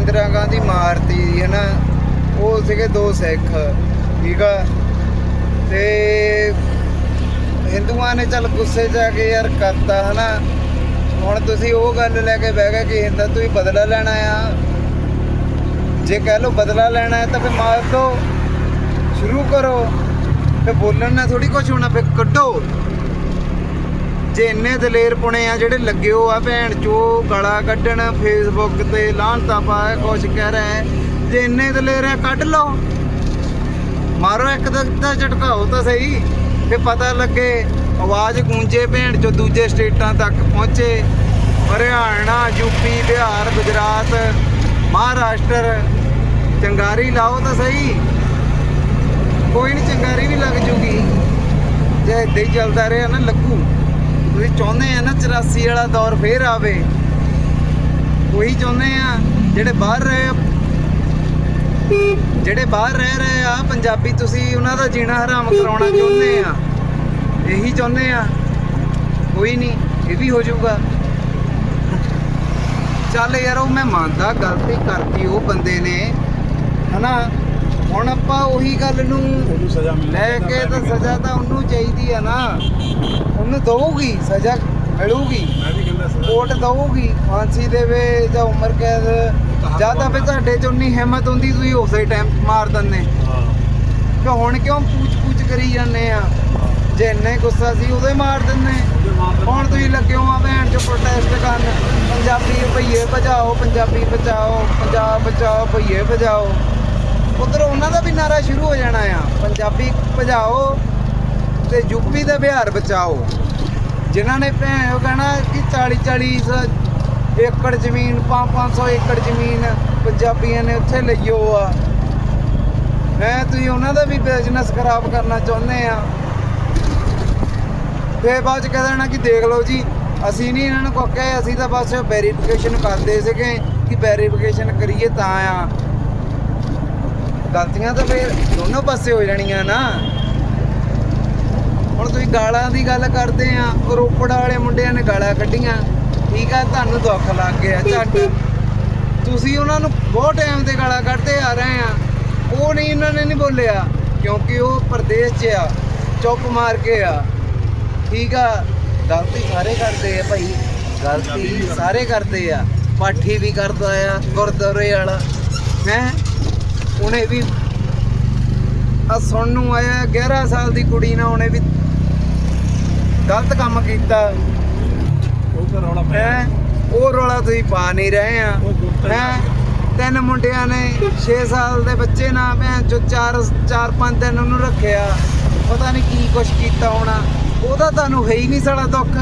ਇੰਦਰਾ ਗਾਂਧੀ ਮਾਰਤੀ ਹੈ ਨਾ ਉਹ ਸੀਗੇ ਦੋ ਸਿੱਖ, ਠੀਕ ਆ? ਤੇ ਹਿੰਦੂਆਂ ਨੇ ਚੱਲ ਗੁੱਸੇ 'ਚ ਆ ਕੇ ਯਾਰ ਕਰਤਾ, ਹਨਾ? ਹੁਣ ਤੁਸੀਂ ਉਹ ਗੱਲ ਲੈ ਕੇ ਬਹਿ ਗਏ ਕਿ ਹਿੰਦਾ ਤੁਸੀਂ ਬਦਲਾ ਲੈਣਾ ਆ। ਜੇ ਕਹਿ ਲੋ ਬਦਲਾ ਲੈਣਾ ਹੈ, ਤਾਂ ਫਿਰ ਮਾਰ ਦੋ। ਸ਼ੁਰੂ ਕਰੋ। ਫਿਰ ਬੋਲਣ ਨਾਲ ਥੋੜੀ ਕੁਝ ਹੋਣਾ, ਫਿਰ ਕੱਢੋ। ਜੇ ਇੰਨੇ ਦਲੇਰ ਪੁਣੇ ਆ ਜਿਹੜੇ ਲੱਗੇ ਹੋ ਆ ਭੈਣ ਚੋ ਗਲਾ ਕੱਢਣ ਫੇਸਬੁੱਕ ਤੇ ਲਾਹਨਤਾ ਪਾ ਕੁਝ ਕਹਿ ਰਿਹਾ ਹੈ ਜੇ ਇੰਨੇ ਦਲੇਰ ਆ, ਕੱਢ ਲਓ। ਮਾਰੋ ਇੱਕ ਦਾ ਝਟਕਾਓ ਤਾਂ ਸਹੀ, ਤੇ ਪਤਾ ਲੱਗੇ ਆਵਾਜ਼ ਗੂੰਜੇ ਭੈਣ ਚੋ ਦੂਜੇ ਸਟੇਟਾਂ ਤੱਕ ਪਹੁੰਚੇ। ਹਰਿਆਣਾ ਯੂਪੀ ਬਿਹਾਰ, ਗੁਜਰਾਤ, ਮਹਾਰਾਸ਼ਟਰ, ਚੰਗਾਰੀ ਲਾਓ ਤਾਂ ਸਹੀ। ਕੋਈ ਨਹੀਂ ਚੰਗਾਰੀ ਵੀ ਲੱਗ ਜੂਗੀ। ਜੇ ਏਦਾਂ ਹੀ ਚੱਲਦਾ ਰਿਹਾ ਨਾ, ਲੱਗੂ। ਤੁਸੀਂ ਚਾਹੁੰਦੇ ਆ ਨਾ 84 ਵਾਲਾ ਦੌਰ ਫੇਰ ਆਵੇ, ਉਹੀ ਚਾਹੁੰਦੇ ਆ ਜਿਹੜੇ ਬਾਹਰ ਰਹੇ ਜਿਹੜੇ ਬਾਹਰ ਰਹਿ ਰਹੇ ਆ, ਪੰਜਾਬੀ ਤੁਸੀਂ ਉਹਨਾਂ ਦਾ ਜੀਣਾ ਹਰਾਮ ਕਰਾਉਣਾ ਚਾਹੁੰਦੇ ਆ। ਇਹੀ ਚਾਹੁੰਦੇ ਆ। ਕੋਈ ਨਹੀਂ, ਇਹ ਵੀ ਹੋ ਜਾਊਗਾ। ਚੱਲ ਯਾਰ, ਉਹ ਮੈਂ ਮੰਨਦਾ, ਗਲਤੀ ਕਰਤੀ ਉਹ ਬੰਦੇ ਨੇ। ਹਨਾ? ਹੁਣ ਆਪਾਂ ਉਹੀ ਗੱਲ ਨੂੰ ਉਹਨੂੰ ਸਜ਼ਾ ਮਿਲਣੀ ਲੈ ਕੇ ਤਾਂ ਸਜ਼ਾ ਤਾਂ ਉਹਨੂੰ ਚਾਹੀਦੀ ਆ ਨਾ। ਉਹਨੂੰ ਦਊਗੀ ਸਜ਼ਾ ਮਿਲੂਗੀ। ਮੈਂ ਵੀ ਕਹਿੰਦਾ ਸਜ਼ਾ ਕੋਰਟ ਦਊਗੀ ਫਾਂਸੀ ਦੇਵੇ ਜਾਂ ਉਮਰ ਕੈਦ। ਜਾਂ ਤਾਂ ਫਿਰ ਤੁਹਾਡੇ ਚ ਉਨੀ ਹਿੰਮਤ ਹੁੰਦੀ ਤੁਸੀਂ ਉਸੇ ਟਾਈਮ ਮਾਰ ਦਿੰਦੇ। ਕਿ ਹੁਣ ਕਿਉਂ ਪੂਛ ਪੂਛ ਕਰੀ ਜਾਂਦੇ ਆ? ਜੇ ਇੰਨੇ ਗੁੱਸਾ ਸੀ ਹੀ ਮਾਰ ਦਿੰਦੇ। ਉਹਦੇ ਹੁਣ ਤੁਸੀਂ ਲੱਗੇ ਹੋ ਆ ਭੈਣ ਚ ਪ੍ਰੋਟੈਸਟ ਕਰਨ। ਪੰਜਾਬੀ ਭਈਏ ਬਚਾਓ ਪੰਜਾਬੀ ਬਚਾਓ ਪੰਜਾਬ ਬਚਾਓ ਭਈਏ ਬਚਾਓ। ਉਧਰ ਉਹਨਾਂ ਦਾ ਵੀ ਨਾਰਾ ਸ਼ੁਰੂ ਹੋ ਜਾਣਾ ਆ। ਪੰਜਾਬੀ ਭਜਾਓ ਤੇ ਯੂਪੀ ਦਾ ਬਿਹਾਰ ਬਚਾਓ। ਜਿਨ੍ਹਾਂ ਨੇ ਭੈਣ ਉਹ ਕਹਿਣਾ ਕਿ 40 40 ਏਕੜ ਜ਼ਮੀਨ 500 ਏਕੜ ਜ਼ਮੀਨ ਪੰਜਾਬੀਆਂ ਨੇ ਉੱਥੇ ਲਈਓ ਆ। ਹੈ, ਤੁਸੀਂ ਉਹਨਾਂ ਦਾ ਵੀ ਬਿਜ਼ਨਸ ਖਰਾਬ ਕਰਨਾ ਚਾਹੁੰਦੇ ਆ। ਫੇਰ ਬਾਅਦ ਚ ਕਹਿ ਦੇਣਾ ਕਿ ਦੇਖ ਲਓ ਜੀ, ਅਸੀਂ ਨਹੀਂ ਇਹਨਾਂ ਨੂੰ ਕੋ ਕਹੇ, ਅਸੀਂ ਤਾਂ ਬਸ ਵੈਰੀਫਿਕੇਸ਼ਨ ਕਰਦੇ ਸੀਗੇ ਕਿ ਵੈਰੀਫਿਕੇਸ਼ਨ ਕਰੀਏ ਤਾਂ ਆ। ਗਲਤੀਆਂ ਤਾਂ ਫੇਰ ਦੋਨੋਂ ਪਾਸੇ ਹੋ ਜਾਣੀਆਂ ਨਾ। ਹੁਣ ਤੁਸੀਂ ਗਾਲਾਂ ਦੀ ਗੱਲ ਕਰਦੇ ਆ, ਉਹ ਰੋਪੜ ਵਾਲੇ ਮੁੰਡਿਆਂ ਨੇ ਗਾਲਾਂ ਕੱਢੀਆਂ। ਠੀਕ ਆ, ਤੁਹਾਨੂੰ ਦੁੱਖ ਲੱਗ ਗਿਆ, ਝੱਟ। ਤੁਸੀਂ ਉਹਨਾਂ ਨੂੰ ਬਹੁਤ ਟਾਈਮ ਤੇ ਗਾਲਾਂ ਕੱਢਦੇ ਆ ਰਹੇ ਆ। ਉਹ ਨਹੀਂ, ਇਹਨਾਂ ਨੇ ਨਹੀਂ ਬੋਲਿਆ, ਕਿਉਂਕਿ ਉਹ ਪ੍ਰਦੇਸ਼ 'ਚ ਆ, ਚੁੱਪ ਮਾਰ ਕੇ ਆ। ਠੀਕ ਆ, ਗਲਤੀ ਸਾਰੇ ਕਰਦੇ ਆ ਭਾਈ, ਗਲਤੀ ਸਾਰੇ ਕਰਦੇ ਆ। ਪਾਠੀ ਵੀ ਕਰਦਾ ਆ, ਗੁਰਦੁਆਰੇ ਵਾਲਾ। ਹੈ? ਉਹਨੇ ਵੀ ਆ ਸੁਣ ਨੂੰ ਆਇਆ 11 ਸਾਲ ਦੀ ਕੁੜੀ ਨਾਲ ਉਹਨੇ ਵੀ ਗਲਤ ਕੰਮ ਕੀਤਾ। ਉਹ ਤਾਂ ਰੌਲਾ ਪਿਆ ਹੈ? ਉਹ ਰੌਲਾ ਤੁਸੀਂ ਪਾ ਨਹੀਂ ਰਹੇ ਆ। ਹੈ? ਤਿੰਨ ਮੁੰਡਿਆਂ ਨੇ 6 ਸਾਲ ਦੇ ਬੱਚੇ ਨਾਲ ਭੈਣ ਚੋ 4 4 5 ਦਿਨ ਉਹਨੂੰ ਰੱਖਿਆ। ਪਤਾ ਨਹੀਂ ਕੀ ਕੁਛ ਕੀਤਾ ਹੋਣਾ। ਉਹਦਾ ਤੁਹਾਨੂੰ ਹੈ ਹੀ ਨਹੀਂ ਸਾਲਾ ਦੁੱਖ।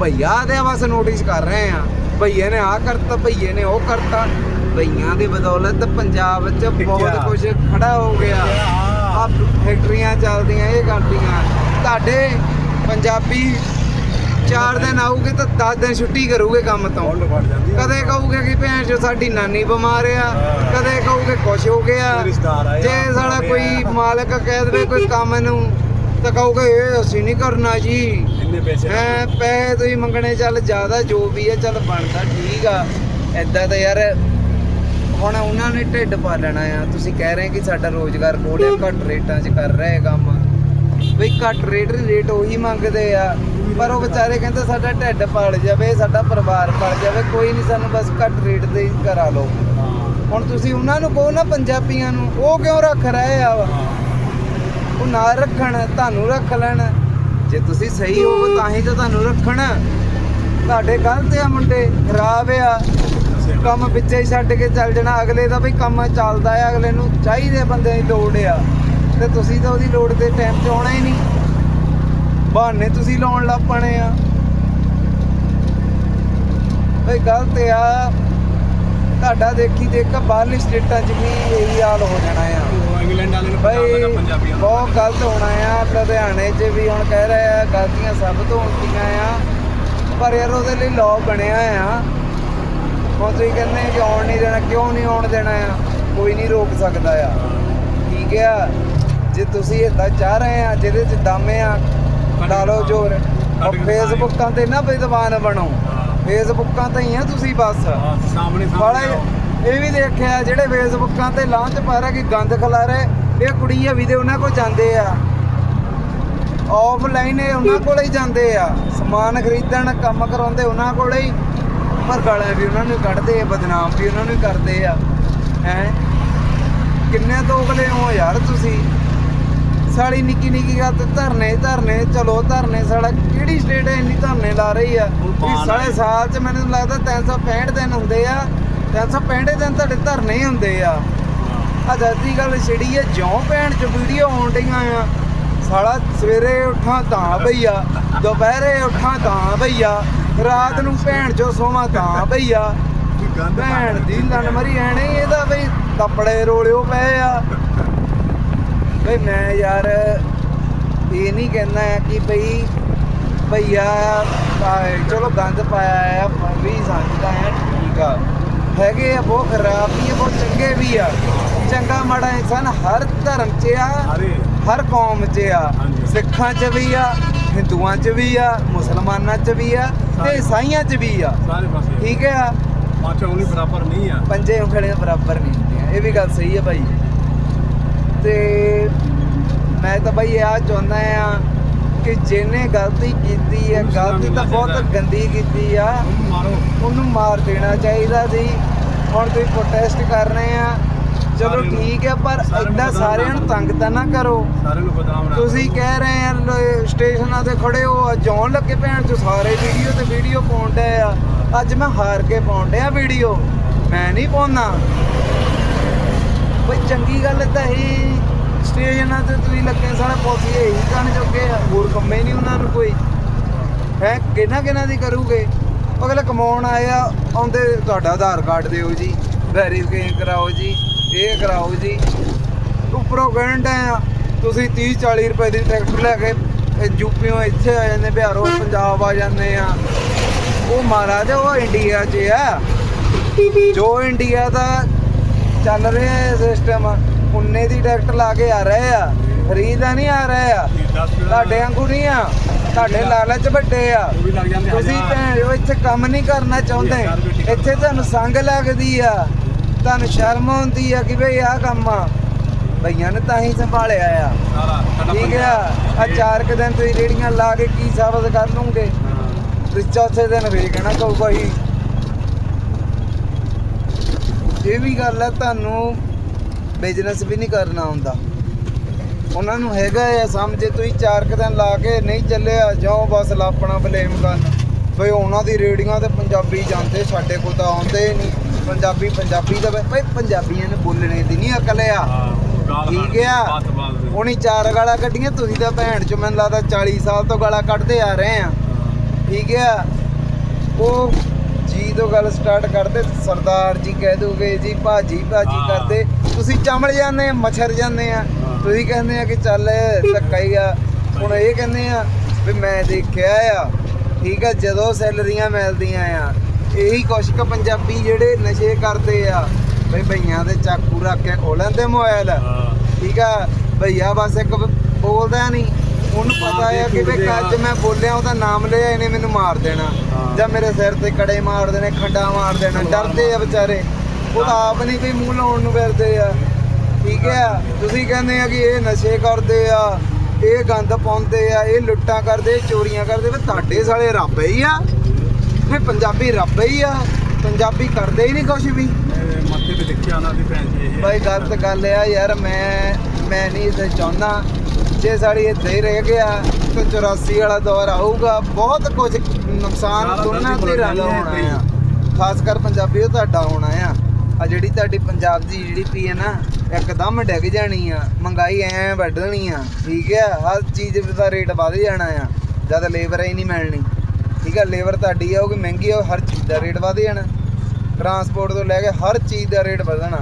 ਭਈਆ ਦੇ ਬਸ ਨੋਟਿਸ ਕਰ ਰਹੇ ਆ। ਭਈਏ ਨੇ ਆ ਕਰਤਾ ਭਈਏ ਨੇ ਉਹ ਕਰਤਾ। ਭਈਆਂ ਦੀ ਬਦੌਲਤ ਪੰਜਾਬ 'ਚ ਬਹੁਤ। ਕੁਝ ਖੜਾ ਹੋ ਗਿਆ। ਆ ਫੈਕਟਰੀਆਂ ਚੱਲਦੀਆਂ ਇਹ ਕਰਦੀਆਂ। ਤੁਹਾਡੇ ਪੰਜਾਬੀ 4 ਦਿਨ ਆਊਗੇ ਤਾਂ 10 ਦਿਨ ਛੁੱਟੀ ਕਰੂਗੇ ਕੰਮ ਤੋਂ। ਕਦੇ ਕਹੂਗੇ ਕਿ ਭੈਣ ਜੋ ਸਾਡੀ ਨਾਨੀ ਬਿਮਾਰ ਆ। ਕਦੇ ਕਹੂਗੇ ਕੁਛ ਹੋ ਗਿਆ। ਜੇ ਸਾਡਾ। ਕੋਈ ਮਾਲਕ ਕਹਿ ਦੇਵੇ ਕੋਈ ਕੰਮ ਨੂੰ ਤਾਂ ਕਹੂਗੇ ਇਹ ਅਸੀਂ ਨਹੀਂ ਕਰਨਾ ਜੀ। ਇੰਨੇ ਪੈਸੇ ਹੈ ਪੈਸੇ ਤੁਸੀਂ ਮੰਗਣੇ ਚੱਲ ਜ਼ਿਆਦਾ ਜੋ ਵੀ ਹੈ ਚੱਲ ਬਣਦਾ ਠੀਕ ਆ। ਐਦਾਂ ਤਾਂ ਯਾਰ ਹੁਣ ਉਹਨਾਂ ਨੇ ਢਿੱਡ ਪਾ ਲੈਣਾ ਆ। ਤੁਸੀਂ ਕਹਿ ਰਹੇ ਕਿ ਸਾਡਾ ਰੋਜ਼ਗਾਰ ਬਹੁਤ ਹੈ ਘੱਟ ਰੇਟਾਂ 'ਚ ਕਰ ਰਹੇ ਕੰਮ। ਬਈ ਘੱਟ ਰੇਟ ਰੇਟ ਉਹੀ ਮੰਗਦੇ ਆ। ਪਰ ਉਹ ਵਿਚਾਰੇ ਕਹਿੰਦੇ ਸਾਡਾ ਢਿੱਡ ਪਲ ਜਾਵੇ, ਸਾਡਾ ਪਰਿਵਾਰ ਪਲ ਜਾਵੇ, ਕੋਈ ਨਹੀਂ ਸਾਨੂੰ ਬਸ ਘੱਟ ਰੇਟ ਦੇ ਹੀ ਕਰਾ ਲਓ। ਹੁਣ ਤੁਸੀਂ ਉਹਨਾਂ ਨੂੰ ਕਹੋ ਨਾ ਪੰਜਾਬੀਆਂ ਨੂੰ, ਉਹ ਕਿਉਂ ਰੱਖ ਰਹੇ ਆ? ਉਹ ਨਾ ਰੱਖਣ, ਤੁਹਾਨੂੰ ਰੱਖ ਲੈਣ। ਜੇ ਤੁਸੀਂ ਸਹੀ ਹੋਵੋ ਤਾਂ ਹੀ ਤਾਂ ਤੁਹਾਨੂੰ ਰੱਖਣ। ਤੁਹਾਡੇ ਗਲਤ ਆ ਮੁੰਡੇ, ਖਰਾਬ ਆ। ਕੰਮ ਵਿੱਚੇ ਹੀ ਛੱਡ ਕੇ ਚੱਲ ਜਾਣਾ। ਅਗਲੇ ਦਾ ਵੀ ਕੰਮ ਚੱਲਦਾ ਆ ਅਗਲੇ ਨੂੰ ਚਾਹੀਦੇ ਬੰਦੇ ਦੀ ਲੋੜ ਆ। ਤੇ ਤੁਸੀਂ ਤਾਂ ਉਹਦੀ ਲੋੜ ਦੇ ਟਾਈਮ 'ਚ ਆਉਣਾ ਹੀ ਨਹੀਂ। ਬਹਾਨੇ ਤੁਸੀਂ ਲਾਉਣ ਲੱਗ ਪਣੇ ਆ। ਬਈ ਗਲਤ ਆ। ਤੁਹਾਡਾ ਦੇਖੀ ਦੇਖ ਬਾਹਰਲੀ ਸਟੇਟਾਂ 'ਚ ਵੀ ਇਹੀ ਹਾਲ ਹੋ ਜਾਣਾ ਆ। ਇੰਗਲੈਂਡ ਵਾਲੇ ਨੂੰ ਬਈ ਬਹੁਤ ਗਲਤ ਹੋਣਾ ਆ। ਲੁਧਿਆਣੇ 'ਚ ਵੀ ਹੁਣ ਕਹਿ ਰਹੇ ਆ ਗਲਤੀਆਂ ਸਭ ਤੋਂ ਹੁੰਦੀਆਂ ਆ। ਪਰ ਯਾਰ ਉਹਦੇ ਲਈ ਲਾਅ ਬਣਿਆ ਆ। ਹੁਣ ਤੁਸੀਂ ਕਹਿੰਦੇ ਕਿ ਆਉਣ ਨਹੀਂ ਦੇਣਾ ਕਿਉਂ ਨਹੀਂ ਆਉਣ ਦੇਣਾ ਆ? ਕੋਈ ਨਹੀਂ ਰੋਕ ਸਕਦਾ ਆ। ਠੀਕ ਆ? ਜੇ ਤੁਸੀਂ ਇਦਾਂ ਚਾਹ ਰਹੇ ਆ ਜਿਹਦੇ 'ਚ ਦਮ ਆ ਲਾ ਲਓ ਜ਼ੋਰ। ਕੇ ਫੇਸਬੁੱਕਾਂ ਤੇ ਨਾ ਵਿਦਵਾਨ ਬਣੋ। ਫੇਸਬੁੱਕਾਂ ਤੇ ਹੀ ਆ ਤੁਸੀਂ ਬਸ। ਸਾਹਮਣੇ ਵਾਲੇ ਸਾਹਮਣੇ ਇਹ ਵੀ ਦੇਖਿਆ ਜਿਹੜੇ ਫੇਸਬੁੱਕਾਂ ਤੇ ਲਾਂਚ ਪਾ ਰਿਹਾ ਕਿ ਗੰਦ ਖਿਲਾਰੇ ਇਹ ਕੁੜੀਆਂ ਵੀ ਦੇ ਉਹਨਾਂ ਕੋਲ ਜਾਂਦੇ ਆ। ਆਫਲਾਈਨ ਇਹ ਉਹਨਾਂ ਕੋਲ ਹੀ ਜਾਂਦੇ ਆ। ਸਮਾਨ ਖਰੀਦਣ ਕੰਮ ਕਰਾਉਂਦੇ ਉਹਨਾਂ ਕੋਲ ਹੀ। ਪਰ ਗਾਲਾਂ ਵੀ ਉਹਨਾਂ ਨੂੰ ਕੱਢਦੇ ਆ ਬਦਨਾਮ ਵੀ ਉਹਨਾਂ ਨੂੰ ਕਰਦੇ ਆ। ਹੈ? ਕਿੰਨੇ ਦੋਗਲੇ ਹੋ ਯਾਰ ਤੁਸੀਂ? ਸਾਲੀ ਨਿੱਕੀ ਨਿੱਕੀ ਗੱਲ ਤੇ ਧਰਨੇ ਧਰਨੇ ਚਲੋ ਧਰਨੇ ਸਾਡਾ ਕਿਹੜੀ ਸਟੇਟ ਇੰਨੀ ਧਰਨੇ ਲਾ ਰਹੀ ਆ? ਵੀ ਸਾਲੇ। ਸਾਲ ਚ ਮੈਨੂੰ ਲੱਗਦਾ 365 ਦਿਨ ਹੁੰਦੇ ਆ। 365 ਦਿਨ ਤੁਹਾਡੇ ਧਰਨੇ ਹੀ ਹੁੰਦੇ ਆ। ਆਜ਼ਾਦੀ ਗੱਲ ਛਿੜੀ ਆ ਜਿਉਂ ਭੈਣ ਚ ਵੀਡੀਓ ਆਉਣ ਡੀਆਂ ਆ ਸਾਲਾ ਸਵੇਰੇ ਉੱਠਾਂ ਤਾਂ ਭਈਆ ਦੁਪਹਿਰੇ ਉੱਠਾਂ ਤਾਂ ਭਈਆ। ਰਾਤ ਨੂੰ ਭੈਣ ਚੋ ਸੋਵਾਂ ਤਾਂ ਭਈਆ। ਗੰਦ ਭੈਣ ਦੀ ਲੰਨ ਮਰੀ ਐਣੇ ਹੀ ਇਹਦਾ ਬਈ ਕੱਪੜੇ ਰੋਲਿਓ ਪਏ ਆ। ਬਈ ਮੈਂ ਯਾਰ ਇਹ ਨਹੀਂ ਕਹਿੰਦਾ ਹੈ ਕਿ ਬਈ ਭਈਆ ਚਲੋ ਗੰਦ ਪਾਇਆ ਆ ਵੀ ਸਮਝਦਾ ਆ ਠੀਕ ਆ। ਹੈਗੇ ਆ ਬਹੁਤ ਖਰਾਬ ਵੀ ਆ ਬਹੁਤ ਚੰਗੇ ਵੀ ਆ। ਚੰਗਾ ਮਾੜਾ ਇਨਸਾਨ ਹਰ ਧਰਮ 'ਚ ਆ ਹਰ। ਕੌਮ 'ਚ ਆ। ਸਿੱਖਾਂ 'ਚ ਵੀ ਆ ਹਿੰਦੂਆਂ 'ਚ ਵੀ ਆ ਮੁਸਲਮਾਨਾਂ 'ਚ ਵੀ ਆ ਤੇ ਸਾਰੇ। ਈਸਾਈਆਂ 'ਚ ਵੀ ਆ। ਸਾਰੇ ਪਾਸੇ। ਠੀਕ ਆ? ਪਾਚਾ ਉਨੀ ਬਰਾਬਰ ਨਹੀਂ ਆ। ਪੰਜੇ ਉਂਗਲੀਆਂ ਬਰਾਬਰ ਨਹੀਂ ਹੁੰਦੀਆਂ। ਇਹ ਵੀ ਗੱਲ ਸਹੀ ਹੈ ਭਾਈ। ਤੇ ਮੈਂ ਤਾਂ ਭਾਈ ਇਹ ਚਾਹੁੰਦਾ ਆ ਕਿ ਜਿਹਨੇ ਗਲਤੀ ਕੀਤੀ ਹੈ ਗਲਤੀ ਤਾਂ ਬਹੁਤ। ਗੰਦੀ ਕੀਤੀ ਆ ਉਹਨੂੰ ਮਾਰੋ। ਉਹਨੂੰ ਮਾਰ ਦੇਣਾ ਚਾਹੀਦਾ ਸੀ। ਹੁਣ ਤੁਸੀਂ ਪ੍ਰੋਟੈਸਟ ਕਰ ਰਹੇ ਆ ਚਲੋ ਠੀਕ ਹੈ ਪਰ ਬਦਨਾਮ ਸਾਰਿਆਂ ਨੂੰ ਤੰਗ ਤਾਂ ਨਾ ਕਰੋ। ਸਾਰਿਆਂ ਨੂੰ ਬਦਨਾਮ ਨਾ ਤੁਸੀਂ ਕਹਿ ਰਹੇ ਆ ਸਟੇਸ਼ਨਾਂ ਤੇ ਖੜੇ ਹੋ ਜੌਣ ਲੱਗੇ ਭੈਣ ਚ ਸਾਰੇ ਵੀਡੀਓ ਤੇ ਵੀਡੀਓ ਪਾਉਣ ਡਏ ਆ। ਅੱਜ ਮੈਂ ਹਾਰ ਕੇ ਪਾਉਣ ਡਿਆ ਵੀਡੀਓ। ਮੈਂ ਨਹੀਂ ਪਾਉਣਾ। ਬਈ ਚੰਗੀ ਗੱਲ ਤਾਂ ਹੀ ਸਟੇਸ਼ਨਾਂ ਤੇ ਤੁਸੀਂ ਲੱਗੇ ਸਾਰੇ ਪੁਲਿਸ ਇਹੀ ਕਰਨ ਜੋਗੇ ਆ। ਹੋਰ ਕੰਮੇ ਨਹੀਂ ਉਹਨਾਂ ਨੂੰ ਕੋਈ। ਹੈ ਕਿਹਨਾਂ ਕਿਹਨਾਂ ਦੀ ਕਰੂਗੇ? ਅਗਲੇ ਕਮਾਉਣ ਆਇਆ ਆਉਂਦੇ ਤੁਹਾਡਾ ਆਧਾਰ ਕਾਰਡ ਦਿਓ ਜੀ। ਵੈਰੀਫਿਕੇਸ਼ਨ ਕਰਾਓ ਜੀ। ਇਹ ਕਰਾਓ ਜੀ। ਉੱਪਰੋਂ ਕਹਿੰਦੇ ਆ ਤੁਸੀਂ 30 40 ਰੁਪਏ ਦੀ ਟਿਕਟ ਲੈ ਕੇ ਯੂਪੀਓਂ ਇੱਥੇ ਆ ਜਾਂਦੇ ਬਿਹਾਰੋਂ ਪੰਜਾਬ ਆ ਜਾਂਦੇ ਆ। ਉਹ ਮਹਾਰਾਜ ਉਹ ਇੰਡੀਆ 'ਚ ਆ। ਜੋ ਇੰਡੀਆ ਦਾ ਚੱਲ ਰਿਹਾ ਸਿਸਟਮ ਉਨੇ ਦੀ ਟਿਕਟ ਲਾ ਕੇ ਆ ਰਹੇ ਆ। ਫਰੀ ਦਾ ਨਹੀਂ ਆ ਰਹੇ ਆ। ਤੁਹਾਡੇ ਵਾਂਗੂ ਨਹੀਂ ਆ। ਤੁਹਾਡੇ ਲਾਲਚ ਵੱਡੇ ਆ। ਤੁਸੀਂ। ਭੈਣ ਇੱਥੇ ਕੰਮ ਨਹੀਂ ਕਰਨਾ ਚਾਹੁੰਦੇ ਇੱਥੇ ਤੁਹਾਨੂੰ ਸੰਗ ਲੱਗਦੀ ਆ। ਤੁਹਾਨੂੰ ਸ਼ਰਮ ਆਉਂਦੀ ਆ ਕਿ ਬਈ ਆਹ ਕੰਮ ਆ। ਭਈਆਂ ਨੇ ਤਾਂ ਹੀ ਸੰਭਾਲਿਆ ਆ। ਠੀਕ ਆ। ਆ ਚਾਰ ਕੁ ਦਿਨ ਤੁਸੀਂ ਰੇੜੀਆਂ ਲਾ ਕੇ ਕੀ ਸਾਬਤ ਕਰ ਲੂੰਗੇ। ਤੇ ਚੌਥੇ ਦਿਨ ਵੇਖਣਾ ਕਹੂਗਾ ਹੀ ਇਹ ਵੀ ਗੱਲ ਹੈ ਤੁਹਾਨੂੰ ਬਿਜ਼ਨਸ ਵੀ ਨਹੀਂ ਕਰਨਾ ਆਉਂਦਾ। ਉਹਨਾਂ ਨੂੰ ਹੈਗਾ ਆ ਸਮਝੇ ਤੁਸੀਂ ਚਾਰ ਕੁ ਦਿਨ ਲਾ ਕੇ ਨਹੀਂ ਚੱਲਿਆ ਜਾਓ ਬਸ ਲਾਪਣਾ ਬਲੇਮ ਕਰਨ। ਬਈ ਉਹਨਾਂ ਦੀ ਰੇੜੀਆਂ ਤੇ ਪੰਜਾਬੀ ਜਾਂਦੇ ਸਾਡੇ ਕੋਲ ਤਾਂ ਆਉਂਦੇ ਨਹੀਂ। ਪੰਜਾਬੀ ਪੰਜਾਬੀ ਦਾ ਬਈ ਪੰਜਾਬੀਆਂ ਨੂੰ ਬੋਲਣੇ ਦੀ ਨਹੀਂ ਅਕਲ ਆ ਠੀਕ ਆ। ਉਹਨੀ ਚਾਰ ਗਾਲਾਂ ਕੱਢੀਆਂ ਤੁਸੀਂ ਤਾਂ ਭੈਣ ਚ ਮੈਨੂੰ ਲੱਗਦਾ 40 ਸਾਲ ਤੋਂ ਗਾਲਾਂ ਕੱਢਦੇ ਆ ਰਹੇ ਆ। ਠੀਕ ਆ ਉਹ ਜੀ ਤੋਂ ਗੱਲ ਸਟਾਰਟ ਕਰਦੇ ਸਰਦਾਰ ਜੀ ਕਹਿ ਦੋਗੇ ਜੀ ਭਾਜੀ ਭਾਜੀ। ਕਰਦੇ ਤੁਸੀਂ ਚਮੜ ਜਾਂਦੇ ਆ ਮੱਛਰ ਜਾਂਦੇ ਆ। ਤੁਸੀਂ ਕਹਿੰਦੇ ਆ ਕਿ ਚੱਲ ਧੱਕਾ ਹੀ ਆ ਹੁਣ ਇਹ ਕਹਿੰਦੇ ਆ ਵੀ ਮੈਂ ਦੇਖਿਆ ਆ ਠੀਕ ਆ ਜਦੋਂ ਸੈਲਰੀਆਂ ਮਿਲਦੀਆਂ ਆ ਇਹੀ ਕੁਛ ਕੁ ਪੰਜਾਬੀ ਜਿਹੜੇ ਨਸ਼ੇ ਕਰਦੇ ਆ ਬਈ ਭਈਆਂ ਦੇ ਚਾਕੂ ਰੱਖ ਕੇ ਖੋਲ ਲੈਂਦੇ ਮੋਬਾਈਲ ਹਾਂ। ਠੀਕ ਆ? ਭਈਆ ਬਸ ਇੱਕ ਬੋਲਦਾ ਨਹੀਂ ਉਹਨੂੰ ਪਤਾ ਆ ਕਿ ਵੀ ਅੱਜ ਮੈਂ ਬੋਲਿਆ ਉਹਦਾ ਨਾਮ ਲਿਆ ਇਹਨੇ ਮੈਨੂੰ ਮਾਰ ਦੇਣਾ। ਜਾਂ ਮੇਰੇ ਸਿਰ ਤੇ ਕੜੇ ਮਾਰ ਦੇਣੇ ਖੰਡਾ ਮਾਰ ਦੇਣਾ ਡਰਦੇ ਆ ਵਿਚਾਰੇ। ਉਹ ਤਾਂ ਆਪ ਨਹੀਂ ਕੋਈ ਮੂੰਹ ਲਾਉਣ ਨੂੰ ਫਿਰਦੇ ਆ। ਠੀਕ ਆ? ਤੁਸੀਂ ਕਹਿੰਦੇ ਆ ਕਿ ਇਹ ਨਸ਼ੇ ਕਰਦੇ ਆ ਇਹ ਗੰਦ ਪਾਉਂਦੇ ਆ ਇਹ ਲੁੱਟਾਂ ਕਰਦੇ ਚੋਰੀਆਂ ਕਰਦੇ ਵੀ ਤੁਹਾਡੇ ਸਾਲੇ ਰੱਬ ਹੀ ਆ। ਵੀ ਪੰਜਾਬੀ ਰੱਬ ਹੀ ਆ ਪੰਜਾਬੀ ਕਰਦੇ ਹੀ ਨਹੀਂ ਕੁਝ ਵੀ। ਮੱਥੇ ਤੇ ਲਿਖਿਆ ਉਹਨਾਂ ਦੀ ਭੈਣ ਜੀ ਇਹ। ਬਾਈ ਗਲਤ ਗੱਲ ਆ ਯਾਰ ਮੈਂ ਮੈਂ ਨਹੀਂ ਇਹ ਚਾਹੁੰਦਾ। ਜੇ ਸਾਡੀ ਇੱਥੇ ਹੀ ਰਹਿ ਗਿਆ ਤਾਂ 84 ਵਾਲਾ ਦੌਰ ਆਊਗਾ। ਬਹੁਤ ਕੁਝ ਨੁਕਸਾਨ ਦੋਨਾਂ ਤੇ ਜਾਣੀ ਹੋਣਾ ਆ। ਖਾਸ ਕਰ ਪੰਜਾਬੀ ਉਹ ਤੁਹਾਡਾ ਹੋਣਾ ਆ। ਆ ਜਿਹੜੀ ਤੁਹਾਡੀ ਪੰਜਾਬ ਦੀ ਜੀਡੀਪੀ ਹੈ ਨਾ ਇੱਕਦਮ ਡਿੱਗ ਜਾਣੀ ਆ। ਮਹਿੰਗਾਈ ਐ ਵੱਢਣੀ ਆ। ਠੀਕ ਆ ਹਰ ਚੀਜ਼ ਦਾ ਰੇਟ ਵਧ ਜਾਣਾ ਆ। ਜਦ ਲੇਬਰ ਹੀ ਨਹੀਂ ਮਿਲਣੀ। ਠੀਕ ਆ, ਲੇਬਰ ਤੁਹਾਡੀ ਆਊਗੀ ਮਹਿੰਗੀ ਆ ਹਰ ਚੀਜ਼ ਦਾ ਰੇਟ ਵਧ ਜਾਣਾ। ਟਰਾਂਸਪੋਰਟ ਤੋਂ ਲੈ ਕੇ ਹਰ ਚੀਜ਼ ਦਾ ਰੇਟ ਵਧਣਾ।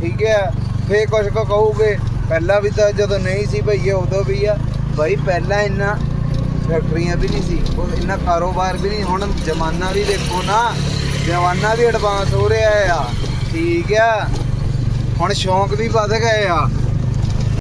ਠੀਕ ਹੈ ਫੇਰ ਕੁਝ ਕੋ ਕਹੂਗੇ, ਪਹਿਲਾਂ ਵੀ ਤਾਂ ਜਦੋਂ ਨਹੀਂ ਸੀ ਭਈਏ, ਉਦੋਂ ਵੀ ਆ। ਭਾਈ ਪਹਿਲਾਂ ਇੰਨਾ ਫੈਕਟਰੀਆਂ ਵੀ ਨਹੀਂ ਸੀ, ਉਹ ਇੰਨਾ ਕਾਰੋਬਾਰ ਵੀ ਨਹੀਂ, ਹੁਣ ਜ਼ਮਾਨਾ ਵੀ ਦੇਖੋ ਨਾ, ਜ਼ਮਾਨਾ ਵੀ ਐਡਵਾਂਸ ਹੋ ਰਿਹਾ ਆ। ਠੀਕ ਆ, ਹੁਣ ਸ਼ੌਂਕ ਵੀ ਵੱਧ ਗਏ ਆ।